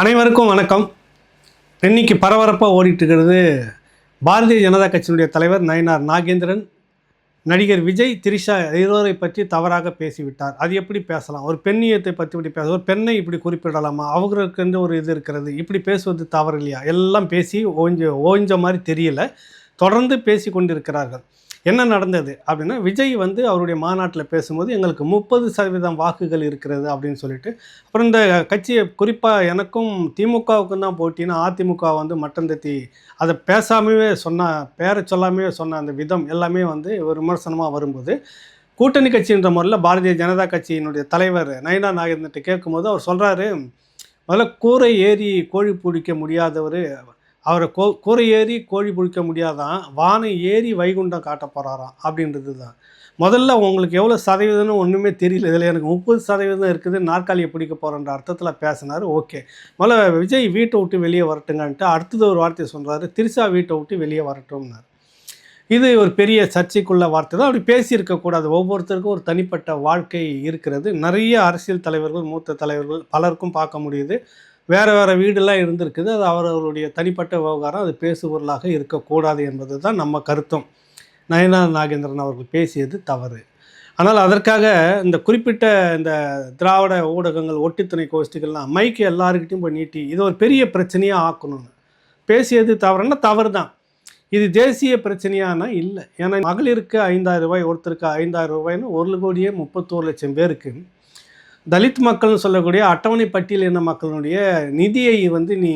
அனைவருக்கும் வணக்கம். இன்னைக்கு பரபரப்பாக ஓடிட்டுருக்கிறது பாரதிய ஜனதா கட்சியினுடைய தலைவர் நயனார் நாகேந்திரன் நடிகர் விஜய் திரிஷா இருவரை பற்றி தவறாக பேசிவிட்டார். அது எப்படி பேசலாம்? ஒரு பெண்ணியத்தை பற்றி இப்படி பேச ஒரு பெண்ணை இப்படி குறிப்பிடலாமா? அவர்களுக்கு ஒரு இது இருக்கிறது? இப்படி பேசுவது தவறு இல்லையா எல்லாம் பேசி ஓஞ்ச ஓஞ்ச மாதிரி தெரியல. தொடர்ந்து பேசி கொண்டிருக்கிறார்கள் என்ன நடந்தது அப்படின்னா விஜய் வந்து அவருடைய மாநாட்டில் பேசும்போது எங்களுக்கு முப்பது சதவீதம் வாக்குகள் இருக்கிறது அப்படின்னு சொல்லிட்டு அப்புறம் இந்த கட்சியை குறிப்பாக எனக்கும் திமுகவுக்கும் தான் போட்டின்னா அதிமுக வந்து மட்டந்தத்தி அதை பேசாமவே சொன்ன பேரை சொல்லாமே சொன்ன அந்த விதம் எல்லாமே வந்து விமர்சனமாக வரும்போது கூட்டணி கட்சின்ற முறையில் பாரதிய ஜனதா கட்சியினுடைய தலைவர் நயனா நாகேந்திரன்ட்ட கேட்கும்போது அவர் சொல்கிறாரு முதல்ல கூரை ஏறி கோழி பிடிக்க முடியாதவர் அவரை கோ கூரை ஏறி கோழி பிடிக்க முடியாதான் வானம் ஏறி வைகுண்டம் காட்ட போகிறாராம் அப்படின்றது தான் முதல்ல உங்களுக்கு எவ்வளோ சதவீதம்னு ஒன்றுமே தெரியல. இதில் எனக்கு முப்பது சதவீதம் இருக்குது நாற்காலியை பிடிக்க போகிறன்ற அர்த்தத்தில் பேசினார். ஓகே. முதல்ல விஜய் வீட்டை விட்டு வெளியே வரட்டுங்கன்ட்டு அடுத்தது ஒரு வார்த்தையை சொல்கிறாரு திரிசா வீட்டை விட்டு வெளியே வரட்டும்னார். இது ஒரு பெரிய சர்ச்சைக்குள்ள வார்த்தை தான். அப்படி பேசியிருக்கக்கூடாது ஒவ்வொருத்தருக்கும் ஒரு தனிப்பட்ட வாழ்க்கை இருக்கிறது. நிறைய அரசியல் தலைவர்கள் மூத்த தலைவர்கள் பலருக்கும் பார்க்க முடியுது. வேறு வேறு வீடெல்லாம் இருந்திருக்குது. அது அவர்களுடைய தனிப்பட்ட விவகாரம். அது பேசுபொருளாக இருக்கக்கூடாது என்பது தான் நம்ம கருத்தும். நயனா நாகேந்திரன் அவர்கள் பேசியது தவறு. ஆனால் அதற்காக இந்த குறிப்பிட்ட இந்த திராவிட ஊடகங்கள் ஒட்டித்துணை கோஷ்டிகள்லாம் மைக்கு எல்லாருக்கிட்டையும் போய் நீட்டி இது ஒரு பெரிய பிரச்சனையாக ஆக்கணும்னு. பேசியது தவறுன்னா தவறு தான் இது தேசிய பிரச்சனையானா இல்லை. ஏன்னா மகளிருக்கு ஐந்தாயிரம் ரூபாய் ஒருத்தருக்கு ஐந்தாயிரம் ரூபாய்னு ஒரு கோடியே முப்பத்தோரு லட்சம் பேருக்கு தலித் மக்கள்னு சொல்லக்கூடிய அட்டவணை பட்டியலின மக்களுடைய நிதியை வந்து நீ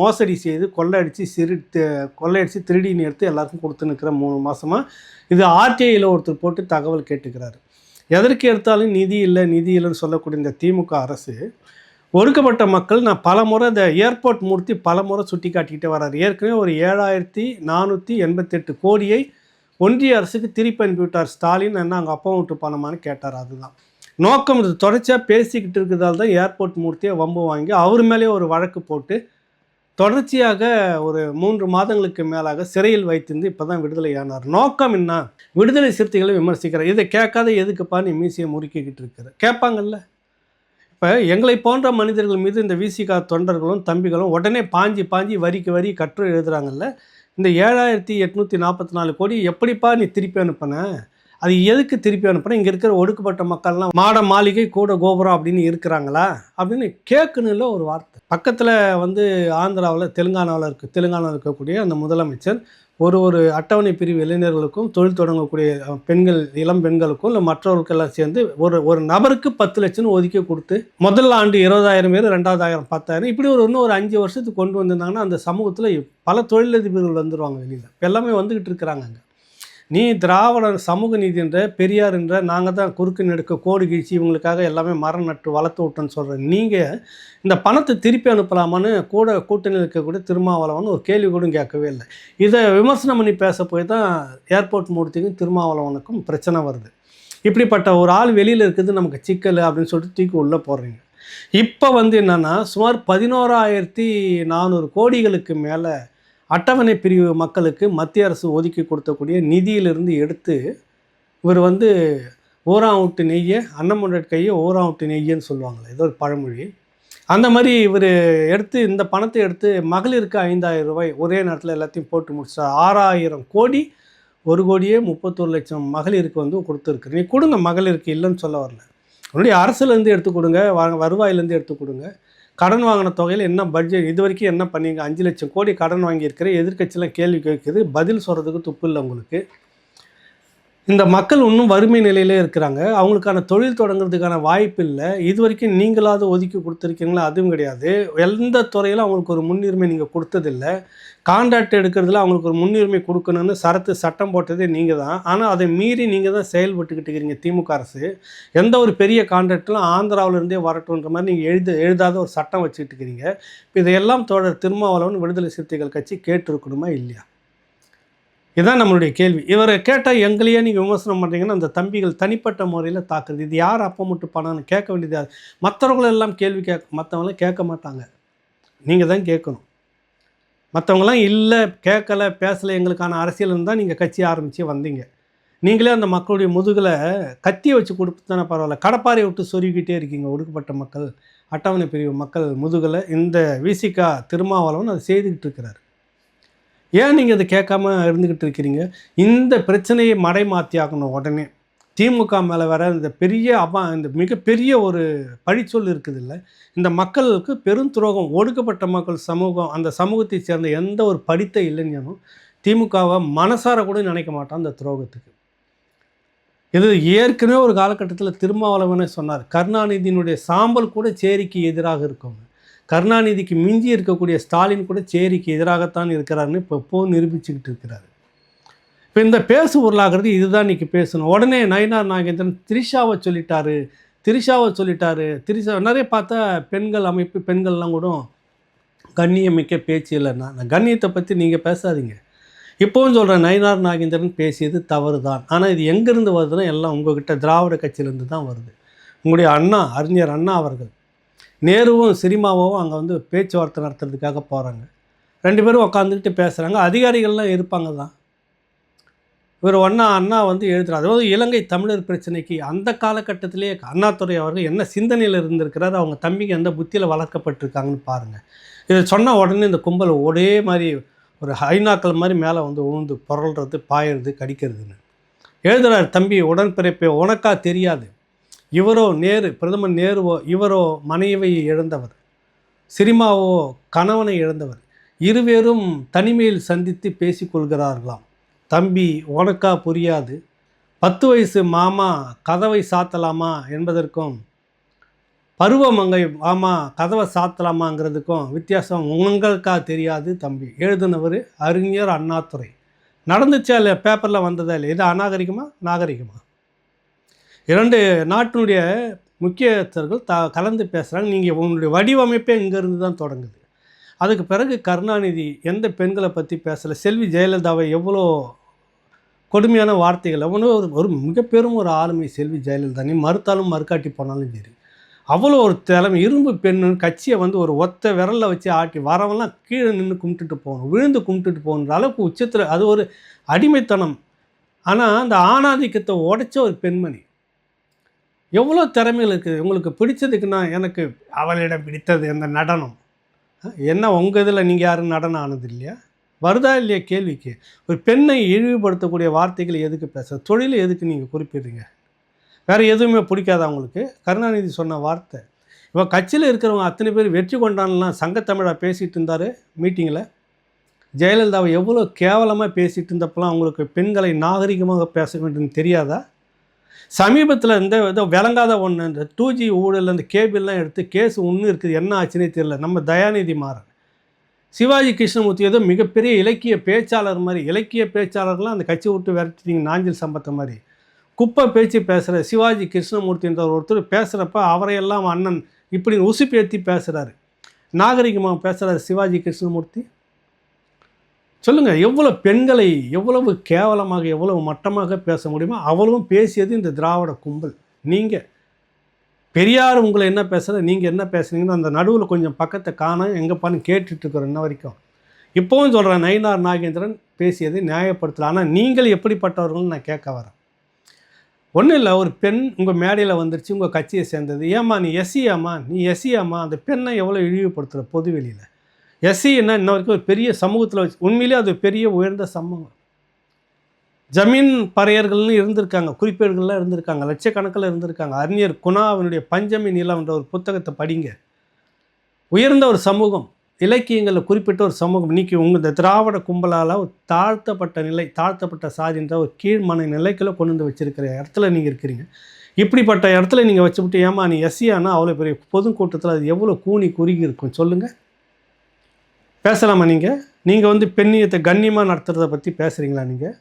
மோசடி செய்து கொள்ளையடித்து சிறு கொள்ளையடித்து திருடி எடுத்து எல்லாருக்கும் கொடுத்து நிற்கிற மூணு மாதமாக இது ஆர்டிஐயில் ஒருத்தர் போட்டு தகவல் கேட்டுக்கிறாரு. எதற்கு எடுத்தாலும் நிதி இல்லை நிதி இல்லைன்னு சொல்லக்கூடிய இந்த திமுக அரசு ஒடுக்கப்பட்ட மக்கள் நான் பல முறை இந்த ஏர்போர்ட் மூர்த்தி பல முறை சுட்டி காட்டிக்கிட்டே வர்றாரு ஏற்கனவே ஒரு ஏழாயிரத்தி நானூற்றி எண்பத்தெட்டு கோடியை ஒன்றிய அரசுக்கு திருப்பி அனுப்பிவிட்டார் ஸ்டாலின் என்ன அவங்க அப்பா விட்டு பணமான்னு கேட்டார் அதுதான். நோக்கம் இது. தொடர்ச்சியாக பேசிக்கிட்டு இருக்கிறதால தான் ஏர்போர்ட் மூர்த்தியை வம்பு வாங்கி அவர் மேலே ஒரு வழக்கு போட்டு தொடர்ச்சியாக ஒரு மூன்று மாதங்களுக்கு மேலாக சிறையில் வைத்திருந்து இப்போ தான் விடுதலையானார் நோக்கம் என்ன? விடுதலை சிறுத்தைகளை விமர்சிக்கிறார் இதை கேட்காத எதுக்குப்பா நீ மீசியை முறுக்கிக்கிட்டு இருக்கிற? கேட்பாங்கல்ல. இப்போ எங்களை போன்ற மனிதர்கள் மீது இந்த விசிகா தொண்டர்களும் தம்பிகளும் உடனே பாஞ்சி பாஞ்சி வரிக்கு வரி கற்று எழுதுறாங்கல்ல. இந்த ஏழாயிரத்தி எட்நூற்றி நாற்பத்தி நாலு கோடி எப்படிப்பா நீ திருப்பி அனுப்பின? அது எதுக்கு திருப்பி அனுப்புகிறேன் இங்கே இருக்கிற ஒடுக்கப்பட்ட மக்கள்லாம் மாட மாளிகை கூட கோபுரம் அப்படின்னு இருக்கிறாங்களா? அப்படின்னு கேட்கணும்ல ஒரு வார்த்தை. பக்கத்தில் வந்து ஆந்திராவில் தெலுங்கானாவில் இருக்குது தெலுங்கானாவில் இருக்கக்கூடிய அந்த முதலமைச்சர் ஒரு ஒரு அட்டவணை பிரிவு இளைஞர்களுக்கும் தொழில் தொடங்கக்கூடிய பெண்கள் இளம் பெண்களுக்கும் இல்லை மற்றவர்களுக்கெல்லாம் சேர்ந்து ஒரு ஒரு நபருக்கு பத்து லட்சம் ஒதுக்கி கொடுத்து முதல் ஆண்டு இருபதாயிரம் பேர் ரெண்டாவதாயிரம் பத்தாயிரம் இப்படி ஒரு இன்னும் ஒரு அஞ்சு வருஷத்துக்கு கொண்டு வந்திருந்தாங்கன்னா அந்த சமூகத்தில் பல தொழிலதிபர்கள் வந்துடுவாங்க வெளியில். இப்போ எல்லாமே வந்துக்கிட்டு இருக்கிறாங்க அங்கே. நீ திராவிட சமூக நீதின்ற பெரியார்ன்ற நாங்கள் தான் குறுக்கு நெடுக்க கோடு கீழ்ச்சி இவங்களுக்காக எல்லாமே மரம் நட்டு வளர்த்து விட்டோன்னு சொல்கிறேன் நீங்கள் இந்த பணத்தை திருப்பி அனுப்பலாமான்னு கூட கூட்டணியில் இருக்கக்கூடிய திருமாவளவன் ஒரு கேள்வி கூட கேட்கவே இல்லை. இதை விமர்சனம் பண்ணி பேச போய் தான் ஏர்போர்ட் மூர்த்திக்கும் திருமாவளவனுக்கும் பிரச்சனை வருது. இப்படிப்பட்ட ஒரு ஆள் வெளியில் இருக்குது நமக்கு சிக்கல் அப்படின்னு சொல்லிட்டு தூக்கி உள்ளே போடுறீங்க. இப்போ வந்து என்னென்னா சுமார் பதினோராயிரத்தி நானூறு கோடிகளுக்கு மேலே அட்டவணை பிரிவு மக்களுக்கு மத்திய அரசு ஒதுக்கி கொடுத்தக்கூடிய நிதியிலிருந்து எடுத்து இவர் வந்து ஓராவுட்டு நெய்யை அன்னமுண்டட் கையை ஓராவுட்டு நெய்யன்னு சொல்லுவாங்களே ஏதோ ஒரு பழமொழி. அந்த மாதிரி இவர் எடுத்து இந்த பணத்தை எடுத்து மகளிருக்கு ஐந்தாயிரம் ரூபாய் ஒரே நேரத்தில் எல்லாத்தையும் போட்டு முடிச்சார் ஆறாயிரம் கோடி ஒரு கோடியே முப்பத்தொரு லட்சம் மகளிருக்கு வந்து கொடுத்துருக்கு. நீ கொடுங்க மகளிருக்கு இல்லைன்னு சொல்ல வரல. உன்னுடைய அரசுலேருந்து எடுத்து கொடுங்க வருவாயிலேருந்து எடுத்து கொடுங்க. கடன் வாங்கின தொகையில் என்ன பட்ஜெட் இது வரைக்கும் என்ன பண்ணீங்க? அஞ்சு லட்சம் கோடி கடன் வாங்கியிருக்கிற எதிர்கட்சியெலாம் கேள்வி கேட்குது. பதில் சொல்கிறதுக்கு துப்பு இல்லை உங்களுக்கு. இந்த மக்கள் இன்னும் வறுமை நிலையிலே இருக்கிறாங்க. அவங்களுக்கான தொழில் தொடங்குறதுக்கான வாய்ப்பு இல்லை. இது வரைக்கும் நீங்களாவது ஒதுக்கி கொடுத்துருக்கீங்களா? அதுவும் கிடையாது. எந்த துறையிலும் அவங்களுக்கு ஒரு முன்னுரிமை நீங்கள் கொடுத்ததில்ல. கான்ட்ராக்ட் எடுக்கிறதுல அவங்களுக்கு ஒரு முன்னுரிமை கொடுக்கணும்னு சரத்து சட்டம் போட்டதே நீங்கள் தான். ஆனால் அதை மீறி நீங்கள் தான் செயல்பட்டுக்கிட்டு இருக்கிறீங்க திமுக அரசு. எந்த ஒரு பெரிய கான்ட்ராக்ட்லாம் ஆந்திராவிலேருந்தே வரட்டுன்ற மாதிரி நீங்கள் எழுத எழுதாத ஒரு சட்டம் வச்சுக்கிட்டு இருக்கிறீங்க இப்போ இதையெல்லாம் தொடர் திருமாவளவன் விடுதலை சிறுத்தைகள் கட்சி கேட்டிருக்கணுமா? இல்லையா? இதான் நம்மளுடைய கேள்வி. இவரை கேட்டால் எங்களையே நீங்கள் விமர்சனம் பண்ணுறீங்கன்னா அந்த தம்பிகள் தனிப்பட்ட முறையில் தாக்குது இது யார் அப்போ மட்டும் பணம்னு கேட்க வேண்டியது? மற்றவங்களெல்லாம் கேள்வி கேட்க மற்றவங்களாம் கேட்க மாட்டாங்க. நீங்கள் தான் கேட்கணும். மற்றவங்களாம் இல்லை கேட்கல பேசலை எங்களுக்கான அரசியல் தான் நீங்கள் கட்சி ஆரம்பித்து வந்தீங்க. நீங்களே அந்த மக்களுடைய முதுகில் கத்தியை வச்சு கொடுத்து தானே பரவாயில்ல. கடப்பாறை விட்டு சொருகிட்டே இருக்கீங்க ஒடுக்கப்பட்ட மக்கள் அட்டவணை பிரிவு மக்கள் முதுகில். இந்த விசிகா திருமாவளவன் அதை செய்துக்கிட்டு இருக்கிறார். ஏன் நீங்கள் அதை கேட்காம இருந்துக்கிட்டு இருக்கிறீங்க? இந்த பிரச்சனையை மடை மாற்றி உடனே. திமுக மேலே வர இந்த பெரிய அபா இந்த மிகப்பெரிய ஒரு பழிச்சொல் இருக்குது இல்லை இந்த மக்களுக்கு பெரும் துரோகம் ஒடுக்கப்பட்ட மக்கள் சமூகம் அந்த சமூகத்தை சேர்ந்த எந்த ஒரு படித்த இளைஞனும் திமுகவை மனசார கூட நினைக்க மாட்டான் அந்த துரோகத்துக்கு. இது ஏற்கனவே ஒரு காலகட்டத்தில் திருமாவளவனே சொன்னார் கருணாநிதியினுடைய சாம்பல் கூட சேரிக்கு எதிராக இருக்கும் கருணாநிதிக்கு மிஞ்சி இருக்கக்கூடிய ஸ்டாலின் கூட சேரிக்கு எதிராகத்தான் இருக்கிறாருன்னு இப்போ இப்போ நிரூபிச்சுக்கிட்டு இருக்கிறாரு. இப்போ இந்த பேசு உருளாகிறது இதுதான் இன்றைக்கி பேசணும். உடனே நயினார் நாகேந்திரன் திரிஷாவை சொல்லிட்டாரு திரிஷாவை சொல்லிட்டாரு திரிஷா நிறைய பார்த்தா பெண்கள் அமைப்பு பெண்கள்லாம் கூட கண்ணியமிக்க பேச்சு இல்லைன்னா அந்த கண்ணியத்தை பற்றி நீங்கள் பேசாதீங்க. இப்போவும் சொல்கிறேன் நயினார் நாகேந்திரன் பேசியது தவறு தான் ஆனால் இது எங்கேருந்து வருதுன்னா எல்லாம் உங்ககிட்ட திராவிட கட்சியிலேருந்து தான் வருது. உங்களுடைய அண்ணா அறிஞர் அண்ணா அவர்கள் நேருவும் சினிமாவும் அங்கே வந்து பேச்சுவார்த்தை நடத்துறதுக்காக போகிறாங்க ரெண்டு பேரும் உட்காந்துக்கிட்டு பேசுகிறாங்க அதிகாரிகள்லாம் இருப்பாங்க தான் இவர் ஒன்றா அண்ணா வந்து எழுதுகிறார் அதாவது இலங்கை தமிழர் பிரச்சனைக்கு அந்த காலகட்டத்திலே அண்ணாதுரை அவர்கள் என்ன சிந்தனையில் இருந்திருக்கிறார் அவங்க தம்பிக்கு எந்த புத்தியில் வளர்க்கப்பட்டிருக்காங்கன்னு பாருங்கள் இதை சொன்ன உடனே இந்த கும்பல் ஒரே மாதிரி ஒரு ஹைனாக்கள் மாதிரி மேலே வந்து உழுந்து புரள்றது பாயிறது கடிக்கிறதுன்னு. எழுதுகிறார் தம்பி உடன்பிறப்பே உனக்கா தெரியாது. இவரோ நேரு பிரதமர் நேருவோ இவரோ மனைவியை இழந்தவர். சினிமாவோ கணவனை இழந்தவர். இருவேரும் தனிமையில் சந்தித்து பேசிக்கொள்கிறார்களாம் தம்பி உனக்கா புரியாது. பத்து வயசு மாமா கதவை சாத்தலாமா என்பதற்கும் பருவமங்கை மாமா கதவை சாத்தலாமாங்கிறதுக்கும் வித்தியாசம் உங்களுக்கா தெரியாது தம்பி. எழுதுனவர் அறிஞர் அண்ணாதுரை. நடந்துச்சா இல்லை பேப்பரில் வந்ததா இல்லை இது அநாகரிகமா? நாகரிகமா? இரண்டு நாட்டினுடைய முக்கியஸ்தர்கள் த கலந்து பேசுகிறாங்க நீங்கள் உங்களுடைய வடிவமைப்பே இங்கேருந்து தான் தொடங்குது. அதுக்கு பிறகு கருணாநிதி எந்த பெண்களை பற்றி பேசலை? செல்வி ஜெயலலிதாவை எவ்வளோ கொடுமையான வார்த்தைகள். அவனு ஒரு ஒரு மிகப்பெரும் ஒரு ஆளுமை செல்வி ஜெயலலிதா. நீ மறுத்தாலும் மறுக்காட்டி போனாலும் சரி. அவ்வளோ ஒரு திறமை இரும்பு பெண்ணு கட்சியை வந்து ஒரு ஒத்த விரலில் வச்சு ஆட்டி வரவெல்லாம் கீழே நின்று கும்பிட்டுட்டு போகணும். விழுந்து கும்பிட்டுட்டு போகணுன்ற அளவுக்கு உச்சத்தில் அது ஒரு அடிமைத்தனம். ஆனால் அந்த ஆணாதிக்கத்தை உடைச்ச ஒரு பெண்மணி. எவ்வளோ திறமைகள் இருக்குது உங்களுக்கு பிடிச்சதுக்குன்னா எனக்கு அவளிடம் பிடித்தது அந்த நடனம்? என்ன உங்கள் இதில் நீங்கள் யாரும் நடனம் ஆனது இல்லையா? வருதா இல்லையா கேள்விக்கு? ஒரு பெண்ணை இழிவுபடுத்தக்கூடிய வார்த்தைகள் எதுக்கு பேச தொழில் எதுக்கு நீங்கள் குறிப்பிடுறீங்க? வேறு எதுவுமே பிடிக்காதா உங்களுக்கு? கருணாநிதி சொன்ன வார்த்தை. இப்போ கட்சியில் இருக்கிறவங்க அத்தனை பேர் வெற்றி கொண்டான்லாம் சங்கத்தமிழாக பேசிகிட்டு இருந்தார் மீட்டிங்கில் ஜெயலலிதாவை எவ்வளோ கேவலமாக பேசிகிட்டு இருந்தப்பெல்லாம் அவங்களுக்கு பெண்களை நாகரிகமாக பேச வேண்டும் தெரியாதா? சமீபத்தில் இந்த ஏதோ விளங்காத ஒன்று இந்த டூ ஜி ஊழல் அந்த கேபிள்லாம் எடுத்து கேஸ் ஒன்றும் இருக்குது என்ன ஆச்சுன்னே தெரியல. நம்ம தயாநிதி மாறன். சிவாஜி கிருஷ்ணமூர்த்தி ஏதோ மிகப்பெரிய இலக்கிய பேச்சாளர் மாதிரி இலக்கிய பேச்சாளர்லாம் அந்த கட்சி விட்டு விரட்டிட்டீங்க நாஞ்சில் சம்பத்த மாதிரி. குப்பை பேச்சு பேசுகிற சிவாஜி கிருஷ்ணமூர்த்தின்ற ஒருத்தர் பேசுகிறப்ப அவரையெல்லாம் அண்ணன் இப்படி உசுப்பேற்றி பேசுகிறாரு நாகரிகமாக பேசுகிறார் சிவாஜி கிருஷ்ணமூர்த்தி. சொல்லுங்கள் எவ்வளோ பெண்களை எவ்வளவு கேவலமாக எவ்வளவு மட்டமாக பேச முடியுமோ அவ்வளவும் பேசியது இந்த திராவிட கும்பல். நீங்கள் பெரியார் உங்களை என்ன பேசுகிற நீங்கள் என்ன பேசுனீங்கன்னு அந்த நடுவில் கொஞ்சம் பக்கத்தை காண எங்கப்பான்னு கேட்டுட்டு இன்ன வரைக்கும். இப்போவும் சொல்கிறேன் நயினார் நாகேந்திரன் பேசியதை நியாயப்படுத்தலாம் ஆனால் நீங்கள் எப்படிப்பட்டவர்கள்னு நான் கேட்க வரேன். ஒன்றும் இல்லை ஒரு பெண் உங்கள் மேடையில் வந்துருச்சு உங்கள் கட்சியை சேர்ந்தது. ஏம்மா நீ எஸ்சியாம்மா? நீ எஸ்சியாம்மா? அந்த பெண்ணை எவ்வளோ இழிவுபடுத்துகிற பொதுவெளியில்? எஸ்சின்னா இன்ன வரைக்கும் ஒரு பெரிய சமூகத்தில் வச்சு உண்மையிலே அது பெரிய உயர்ந்த சமூகம். ஜமீன் பறையர்கள்னு இருந்திருக்காங்க குறிப்பேடுகள்லாம் இருந்திருக்காங்க லட்சக்கணக்கில் இருந்திருக்காங்க. அறிஞர் குணா அவனுடைய பஞ்சமி நிலம்ன்ற ஒரு புத்தகத்தை படிங்க. உயர்ந்த ஒரு சமூகம் இலக்கியங்களில் குறிப்பிட்ட ஒரு சமூகம். இன்றைக்கி உங்கள் இந்த திராவிட கும்பலால் ஒரு தாழ்த்தப்பட்ட நிலை தாழ்த்தப்பட்ட சாதின்ற ஒரு கீழ்மன நிலைக்குள்ளே கொண்டு வந்து வச்சுருக்கிற இடத்துல நீங்கள் இருக்கிறீங்க. இப்படிப்பட்ட இடத்துல நீங்கள் வச்சுவிட்டு ஏமா நீ எஸ்சியானா அவ்வளோ பெரிய பொதுக்கூட்டத்தில் அது எவ்வளோ கூனி குறுகி இருக்கும்? சொல்லுங்கள் பேசலாமா நீங்கள் நீங்கள் வந்து பெண்ணியத்தை கண்ணியமாக நடத்துகிறத பற்றி பேசுகிறீங்களா நீங்கள்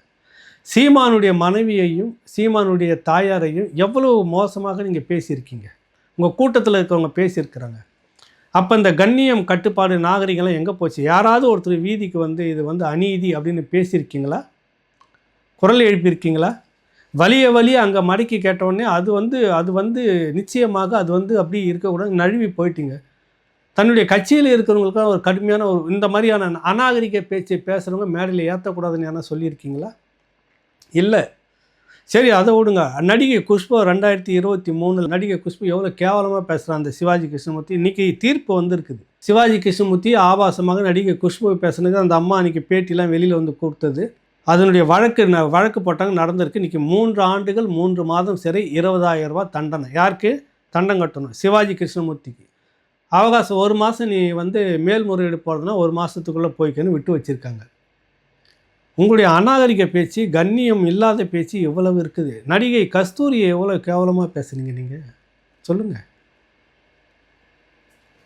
சீமானுடைய மனைவியையும் சீமானுடைய தாயாரையும் எவ்வளவு மோசமாக நீங்கள் பேசியிருக்கீங்க? உங்கள் கூட்டத்தில் இருக்கிறவங்க பேசியிருக்கிறாங்க. அப்போ இந்த கண்ணியம் கட்டுப்பாடு நாகரிகம்லாம் எங்கே போச்சு? யாராவது ஒருத்தர் வீதிக்கு வந்து இது வந்து அநீதி அப்படின்னு பேசியிருக்கீங்களா? குரல் எழுப்பியிருக்கீங்களா? வலிய வலிய அங்கே மடக்கி கேட்டவுடனே அது வந்து அது வந்து நிச்சயமாக அது வந்து அப்படி இருக்கக்கூடாது நழுவி போயிட்டீங்க. தன்னுடைய கட்சியில் இருக்கிறவங்களுக்கும் ஒரு கடுமையான ஒரு இந்த மாதிரியான அநாகரிக பேச்சை பேசுகிறவங்க மேடையில் ஏற்றக்கூடாதுன்னு யாரும் சொல்லியிருக்கீங்களா? இல்லை. சரி அதை விடுங்க. நடிகை குஷ்பு ரெண்டாயிரத்தி இருபத்தி மூணில் நடிகை குஷ்பு எவ்வளோ கேவலமாக பேசுகிறான் அந்த சிவாஜி கிருஷ்ணமூர்த்தி. இன்றைக்கி தீர்ப்பு வந்திருக்குது. சிவாஜி கிருஷ்ணமூர்த்தி ஆபாசமாக நடிகை குஷ்பு பேசுனது அந்த அம்மா அன்றைக்கி பேட்டிலாம் வெளியில் வந்து கொடுத்தது. அதனுடைய வழக்கு ந- வழக்கு போட்டாங்க நடந்திருக்கு. இன்றைக்கி மூன்று ஆண்டுகள் மூன்று மாதம் சிறை இருபதாயிரம் ரூபா தண்டனை. யாருக்கு? தண்டம் கட்டணும். சிவாஜி கிருஷ்ணமூர்த்திக்கு. அவகாசம் ஒரு மாதம் நீ வந்து மேல்முறையீடு போகிறதுனா ஒரு மாதத்துக்குள்ளே போய்க்கன்னு விட்டு வச்சுருக்காங்க. உங்களுடைய அநாகரிக பேச்சு கண்ணியம் இல்லாத பேச்சு எவ்வளவு இருக்குது? நடிகை கஸ்தூரியை எவ்வளோ கேவலமாக பேசுனீங்க நீங்கள் சொல்லுங்கள்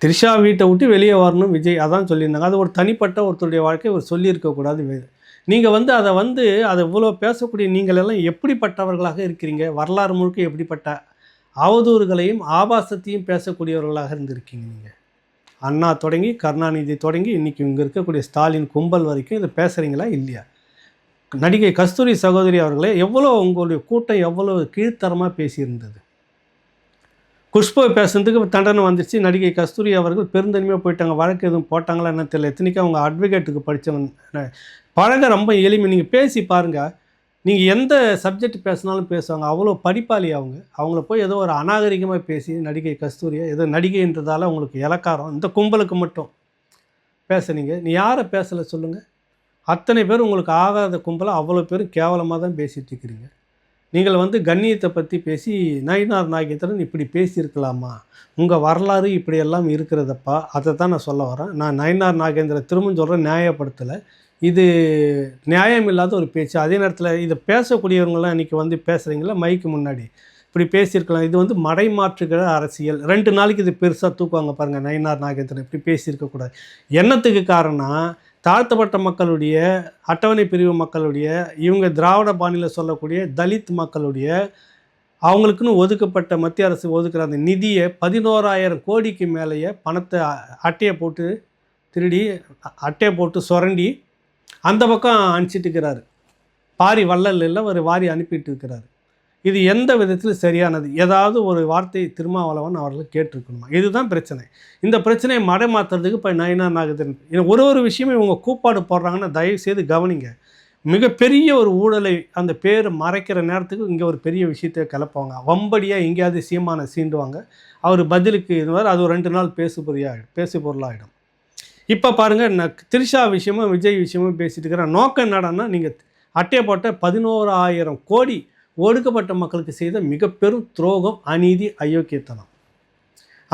த்ரிஷா வீட்டை விட்டு வெளியே வரணும் விஜய் அதான் சொல்லியிருந்தாங்க. அது ஒரு தனிப்பட்ட ஒருத்தருடைய வாழ்க்கை ஒரு சொல்லியிருக்கக்கூடாது நீங்கள் வந்து அதை வந்து அதை இவ்வளோ பேசக்கூடிய நீங்கள் எல்லாம் எப்படிப்பட்டவர்களாக இருக்கிறீங்க? வரலாறு முழுக்க எப்படிப்பட்ட அவதூறுகளையும் ஆபாசத்தையும் பேசக்கூடியவர்களாக இருந்திருக்கீங்க நீங்கள் அண்ணா தொடங்கி கருணாநிதி தொடங்கி இன்றைக்கி இங்கே இருக்கக்கூடிய ஸ்டாலின் கும்பல் வரைக்கும் இதை பேசுகிறீங்களா இல்லையா? நடிகை கஸ்தூரி சகோதரி அவர்களே எவ்வளோ உங்களுடைய கூட்டம் எவ்வளோ கீழ்த்தரமாக பேசியிருந்தது? குஷ்பு பேசுனதுக்கு தண்டனை வந்துருச்சு. நடிகை கஸ்தூரி அவர்கள் பெருந்தன்மையாக போயிட்டாங்க. வழக்கு எதுவும் போட்டாங்களா என்ன தெரியல. எத்தனைக்கும் அவங்க அட்வொகேட்டுக்கு படித்தவன் பழக ரொம்ப எளிமை. நீங்கள் பேசி பாருங்கள் நீங்கள் எந்த சப்ஜெக்ட் பேசினாலும் பேசுவாங்க. அவ்வளோ படிப்பாளி அவங்க. அவங்கள போய் ஏதோ ஒரு அநாகரிகமாக பேசி நடிகை கஸ்தூரியா ஏதோ நடிகைன்றதால உங்களுக்கு இலக்காரம். இந்த கும்பலுக்கு மட்டும் பேசுனீங்க நீ யாரை பேசலை சொல்லுங்கள் அத்தனை பேர் உங்களுக்கு ஆகாத கும்பலை அவ்வளோ பேரும் கேவலமாக தான் பேசிகிட்டு இருக்கிறீங்க. நீங்கள் வந்து கண்ணியத்தை பற்றி பேசி நயினார் நாகேந்திரன் இப்படி பேசியிருக்கலாமா? உங்கள் வரலாறு இப்படியெல்லாம் இருக்கிறதப்பா? அதை தான் நான் சொல்ல வரேன். நான் நயினார் நாகேந்திர திரும்ப சொல்கிறேன் நியாயப்படுத்தலை. இது நியாயம் இல்லாத ஒரு பேச்சு. அதே நேரத்தில் இதை பேசக்கூடியவங்களாம் இன்றைக்கி வந்து பேசுகிறீங்களா மைக்கு முன்னாடி. இப்படி பேசியிருக்கலாம். இது வந்து மடைமாற்றுகிற அரசியல். ரெண்டு நாளைக்கு இது பெருசாக தூக்குவாங்க பாருங்கள் நயினார் நாகேந்திரன். இப்படி பேசியிருக்கக்கூடாது. என்னத்துக்கு காரணம் தாழ்த்தப்பட்ட மக்களுடைய அட்டவணை பிரிவு மக்களுடைய இவங்க திராவிட பாணியில் சொல்லக்கூடிய தலித் மக்களுடைய அவங்களுக்குன்னு ஒதுக்கப்பட்ட மத்திய அரசு ஒதுக்குற அந்த நிதியை பதினோராயிரம் கோடிக்கு மேலேயே பணத்தை அட்டையை போட்டு திருடி அட்டையை போட்டு சுரண்டி அந்த பக்கம் அனுப்பிச்சிட்டு இருக்கிறாரு பாரி வள்ளல் இல்லை ஒரு வாரி அனுப்பிட்டு இருக்கிறாரு இது எந்த விதத்தில் சரியானது? ஏதாவது ஒரு வார்த்தை திருமாவளவன் அவர்கள் கேட்டிருக்கணுமா? இதுதான் பிரச்சனை. இந்த பிரச்சனையை மடைமாத்துறதுக்கு இப்போ நயனா நாகதன் ஒரு ஒரு விஷயமே இவங்க கூப்பாடு போடுறாங்கன்னா தயவு செய்து கவனிங்க. மிகப்பெரிய ஒரு ஊழலை அந்த பேர் மறைக்கிற நேரத்துக்கு இங்கே ஒரு பெரிய விஷயத்தை கிளப்புவாங்க. வம்படியாக எங்கேயாவது சீமானை சீண்டுவாங்க. அவர் பதிலுக்கு இதுவார் அது ஒரு ரெண்டு நாள் பேசு பொருளாகிடும் பேசு பொருளாகிடும் இப்போ பாருங்கள் நான் திரிஷா விஷயமும் விஜய் விஷயமும் பேசிட்டு இருக்கிறேன். நோக்கம் என்னடான்னா நீங்கள் அட்டையை போட்ட பதினோராயிரம் கோடி ஒடுக்கப்பட்ட மக்களுக்கு செய்த மிக பெரும் துரோகம் அநீதி அயோக்கியத்தனம்.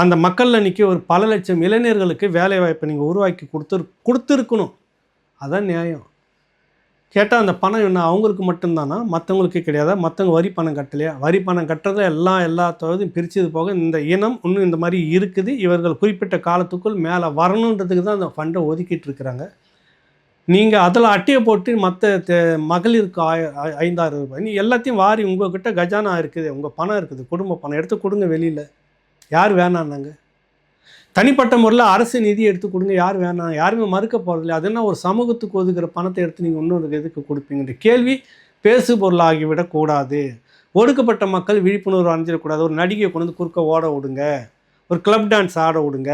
அந்த மக்களில் நிற்க ஒரு பல லட்சம் இளைஞர்களுக்கு வேலை வாய்ப்பை நீங்கள் உருவாக்கி கொடுத்துரு கொடுத்துருக்கணும். அதான் நியாயம். கேட்டால் அந்த பணம் என்ன அவங்களுக்கு மட்டும்தானா? மற்றவங்களுக்கு கிடையாதா? மற்றவங்க வரி பணம் கட்டலையா? வரி பணம் கட்டுறத எல்லாம் எல்லா தொகுதியும் பிரித்தது போக இந்த இனம் இன்னும் இந்த மாதிரி இருக்குது. இவர்கள் குறிப்பிட்ட காலத்துக்குள் மேலே வரணுன்றதுக்கு தான் அந்த ஃபண்டை ஒதுக்கிட்டு இருக்கிறாங்க. நீங்கள் அதில் அட்டையை போட்டு மற்ற மகளிருக்கு ஆய ஐந்தாறு ஐந்தாயிரம் ரூபாய் நீ எல்லாத்தையும் வாரி உங்கள்கிட்ட கஜானா இருக்குது உங்கள் பணம் இருக்குது குடும்ப பணம் எடுத்து கொடுங்க வெளியில். யார் வேணான்னாங்க? தனிப்பட்ட முறையில் அரசு நிதி எடுத்து கொடுங்க யார் வேணாம் யாருமே மறுக்க போகிறதில்ல அது என்ன ஒரு சமூகத்துக்கு ஒதுக்கிற பணத்தை எடுத்து நீங்கள் இன்னொரு எதுக்கு கொடுப்பீங்கன்ற கேள்வி பேசு பொருளாகிவிடக்கூடாது ஒடுக்கப்பட்ட மக்கள் விழிப்புணர்வு அடைஞ்சிடக்கூடாது ஒரு நடிகையை கொண்டு வந்து குறுக்க ஓட விடுங்க. ஒரு கிளப் டான்ஸ் ஆட விடுங்க.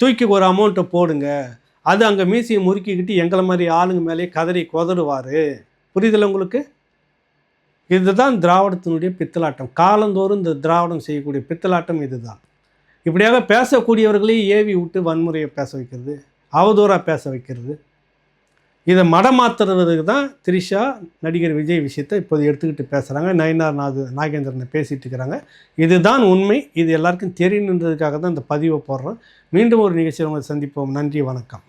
தூக்கி ஒரு அமௌண்ட்டை போடுங்க. அது அங்கே மீசியை முறுக்கிக்கிட்டு எங்களை மாதிரி ஆளுங்க மேலேயே கதறி கொதடுவார் புரியுதில்ல உங்களுக்கு? இதுதான் திராவிடத்தினுடைய பித்தலாட்டம். காலந்தோறும் இந்த திராவிடம் செய்யக்கூடிய பித்தலாட்டம் இதுதான். இப்படியாக பேசக்கூடியவர்களையும் ஏவி விட்டு வன்முறையை பேச வைக்கிறது அவதூறாக பேச வைக்கிறது. இதை மடமாத்துறதுக்கு தான் த்ரிஷா நடிகர் விஜய் விஷயத்தை இப்போது எடுத்துக்கிட்டு பேசுகிறாங்க நயனார் நாது நாகேந்திரனை பேசிகிட்டு இருக்கிறாங்க. இதுதான் உண்மை. இது எல்லாருக்கும் தெரியணுன்றதுக்காக தான் இந்த பதிவை போடுறோம். மீண்டும் ஒரு நிகழ்ச்சியில் உங்களை சந்திப்போம். நன்றி வணக்கம்.